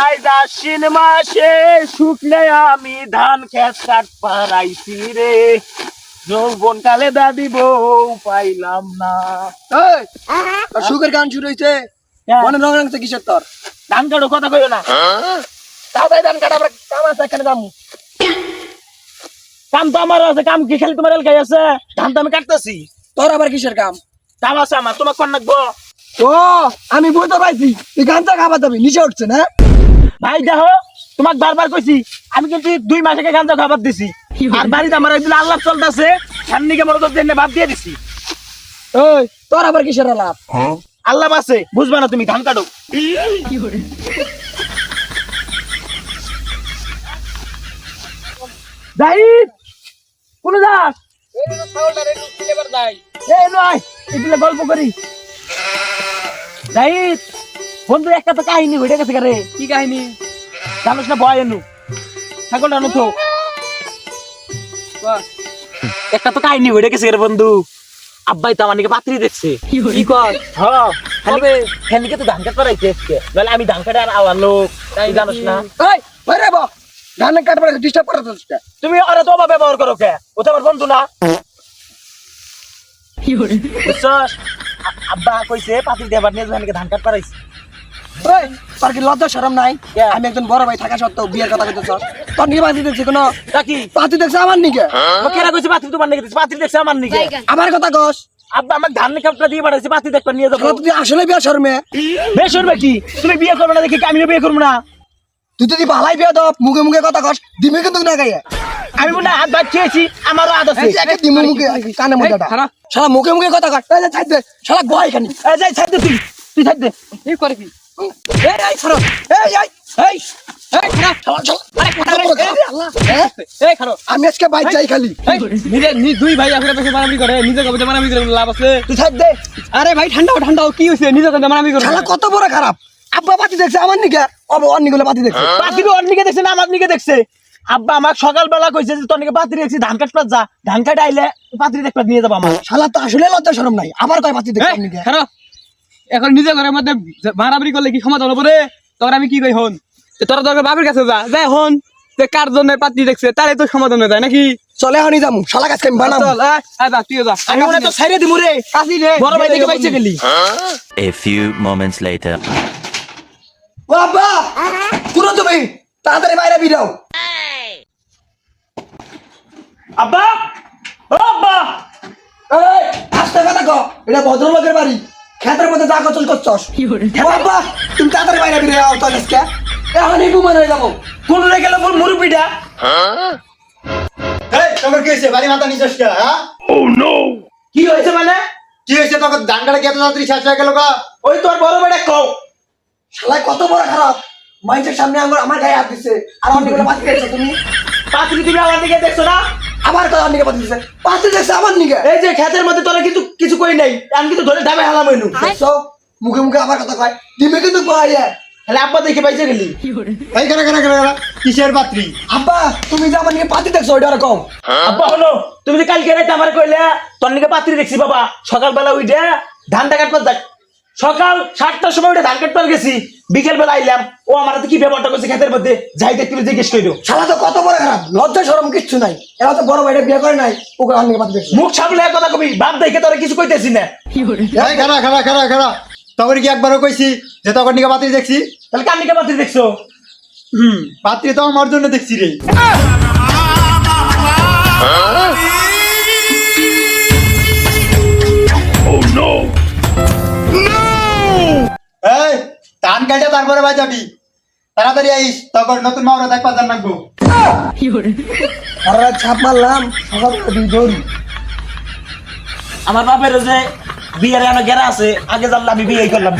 আজ আশ্বিন মাসে শুকলে আমি ধান খেত কাট পারাইছি রে। যৌবন কালে দাদি বউ পাইলাম না। সুখের গান শুরু হয়েছে হ্যাঁ। মনে রং রাখছে কিসের তোর? ধান কাটো কথা কইও না। তাড়াতাড়ি ধান কাটা আমরা কাম আছে এখানে কাম কাম তো আমার আছে কাম কি খালি তোমার এলাকায় আছে? ধান তো আমি কাটতেছি। তোর আবার কিসের কাম? কাম আছে আমার তোমার কোন নাকবো ও আমি বুঝতে পারছি তুই গানটা খাবার যাবি নিচে উঠছে না? ভাই দেখো তোমাক বারবার কইছি আমি কিন্তু দুই মাস আগে গাঞ্জা খাবার দিছি। আর বাড়িতে আমার একদিন আল্লাহ চলতেছে সামনিকে মনোযোগ দিয়ে ভাব দিয়ে দিছি। ওই তোর আবার কিসের লাভ? আল্লাহ আছে বুঝবা না তুমি ধান কাটো। জাহিদ কোন যাস? এই নয় এগুলো গল্প করি। জাহিদ বন্ধু একটা তো কাহিনী হয়ে গেছে রে। কি কাহিনী? জানোস না ভয় এনু। ছাগলটা আনো তো একটা তো কাহিনী হয়ে গেছে রে বন্ধু। আব্বাই তো আমার নাকি পাত্রী দেখছে কি কর হ্যাঁ খালি খালিকে তো ধান কাট করাইছে আজকে। নাহলে আমি ধান কাটে আর আওয়ার লোক তাই জানোস না। এই বাইরে বা। গান কাটবার ডিস্টার্ব করে তোর তুমি ওরা তো ব্যবহার করো কে? ও তো আমার বন্ধু না। বুঝছস? আ- আব্বা কইছে পাত্রী দেবার নিয়ে ধান কাট করাইছে তোর কি লজ্জা শরম নাই? আমি একজন বড় ভাই থাকা সত্ত্বেও বিয়ের কথা কইতেছ। তোর বাজি দেখছি কোনো? তা কি? পাতি দেখছে আমার নিকে? ও কেরা কইছে পাত্রী তোমার নাকি পাত্রী দেখছে আমার নাকি? আমার কথা কস। আব্বা ধান কাপটা দিয়ে পাঠাইছে পাত্রী দেখবার নিয়ে যাব। তুই আসলে বিয়ে শর্মে। বেশ করবে কি? তুমি বিয়ে করবে না দেখি কি আমিও বিয়ে করব না? তুই যদি ভালাই বিয়ে দাও মুখে মুখে কথা কস দিমে কিন্তু না আমি মনে হয় হাত ভাত খেয়েছি আমারও হাত আছে একে দিমে মুখে কানে মুখে শালা মুখে মুখে কথা কস এই যে দে শালা গয় এখানে। এই যাই ছাড় দে তুই তুই ছাড় দে। এই করে কি? এই এই খারো। এই এই এই এই খারো। শালা শালা আরে কথা বলো আল্লাহ। এই খারো। আমি আজকে বাইক যাই খালি। নিজে নি দুই ভাই আসলে পেছে মারামারি করে নিজে কবে মারামারি করে লাভ আছে। তুই ছাইদ দে। আরে ভাই ঠান্ডা ঠান্ডা কি হইছে? নিজে কবে মারামারি করে। শালা কত বড় খারাপ। আব্বা পাতি দেখছে আমার নিকে। অব অন্যগুলো পাতি দেখছে। পাত্রী ওর নিকে দেখছে না আমার নিকে দেখছে। আব্বা আমাক সকালবেলা কইছে যে তোর নিকে পাত্রী দেখছি ধান কাটবার যা। ধান কাট আইলে পাত্রী দেখবার নিয়ে যাব আমার শালা তো আসলে লজ্জা শরম নাই। আবার কয় পাতি দেখছে এই, আমার নিকে খারো এখন নিজে ঘরের মধ্যে মারামারি করলে কি সমাধান হবে রে? তোর আমি কি কই হন? তোরা তোর বাবির কাছে যা যাই হন। যে কার জন্য পাত্রী দেখছে? তারে তো সমাধান হয়ে যায় নাকি? চলে এখনই যামু। শালা কাছে আমি বানাবো চল আয়, যা তুইও যা। আমি মনে তো ছাইরে দিমু রে। কাশি রে। বড় ভাই দেখে গেলি। Few moments later. ও আব্বা! পুরো তুমি তাড়াতাড়ি বাইরে বিরাও আব্বা! ও আব্বা! এই আস্তে কথা কও এটা ভদ্রলোকের বাড়ি। খেতের মধ্যে যা কচল করছস। ও আব্বা তুমি তাড়াতাড়ি বাইরে বিরাও তো আজকে। এখনই ঘুমান হয়ে যাব। কোন রে গেল মোর মুরুবিটা এই তোর কি হয়েছে? বাড়ি মাথা নিচস কে হ্যাঁ? কি হয়েছে মানে? কি হয়েছে? তোকে ধান কাটা তাড়াতাড়ি শেষ হয়ে গেল গা? ওই তোর বড় বেটা কও। শালা কত বড় খারাপ। মাইন্ডের সামনে আঙ্গুর আমার গায়ে হাত দিচ্ছে আর অন্যগুলো পাতি তুমি। পাত্রী তুমি আমার দিকে দেখছ না? আবার অন্য পাতি দিচ্ছে পাতি দেখছে আমার নিকে। এই যে খেতের মধ্যে তোরা কিছু কিছু কই নাই। আমি কিন্তু ধরে ডাবে হালাম হইনু দেখছ? মুখে মুখে আবার কথা কয়। দিমে কিন্তু বহাইয়া তাহলে আব্বা দেখে বাইচে গেলি। এই কেন কেন কেন কিসের পাত্রী? আব্বা তুমি যে আমার নিকে পাতি দেখছ ওইটা কম আব্বা হলো তুমি যে কালকে রাতে আমার কইলে তোর নিকে পাত্রী দেখছি বাবা। সকালবেলা উঠে ধানটা কাটবার যাক। সকাল সাতটার সময় উঠে ধান কাটবার গেছি বিকেল বেলা আইলাম ও আমার কি ব্যবহারটা করছে খেতের মধ্যে যাই দেখতে জিজ্ঞেস করিল শালা তো কত বড় খারাপ লজ্জা শরম কিচ্ছু নাই এরা তো বড় ভাইটা বিয়ে করে নাই ওকে অন্য পাতি মুখ সামলে এক কথা কবি বাপ দেখে তোরা কিছু কইতেছি না। এই খারা খারা খারা খারা তখন কি একবারও কইছি যে তখন নিকে পাত্রী দেখছি? তাহলে কার নিকে পাত্রী দেখছ? হুম পাত্রী তো আমার জন্য দেখছি রে। ধান তারপরে ভাই যাবি। তাড়াতাড়ি আইস তখন নতুন মাওরা দেখবা জান নাকবো আর ছাপ মারলাম সকাল দুই জোর আমার বাপের যে বিয়ের এনে গেরা আছে আগে জানলে আমি বিয়ে করলাম।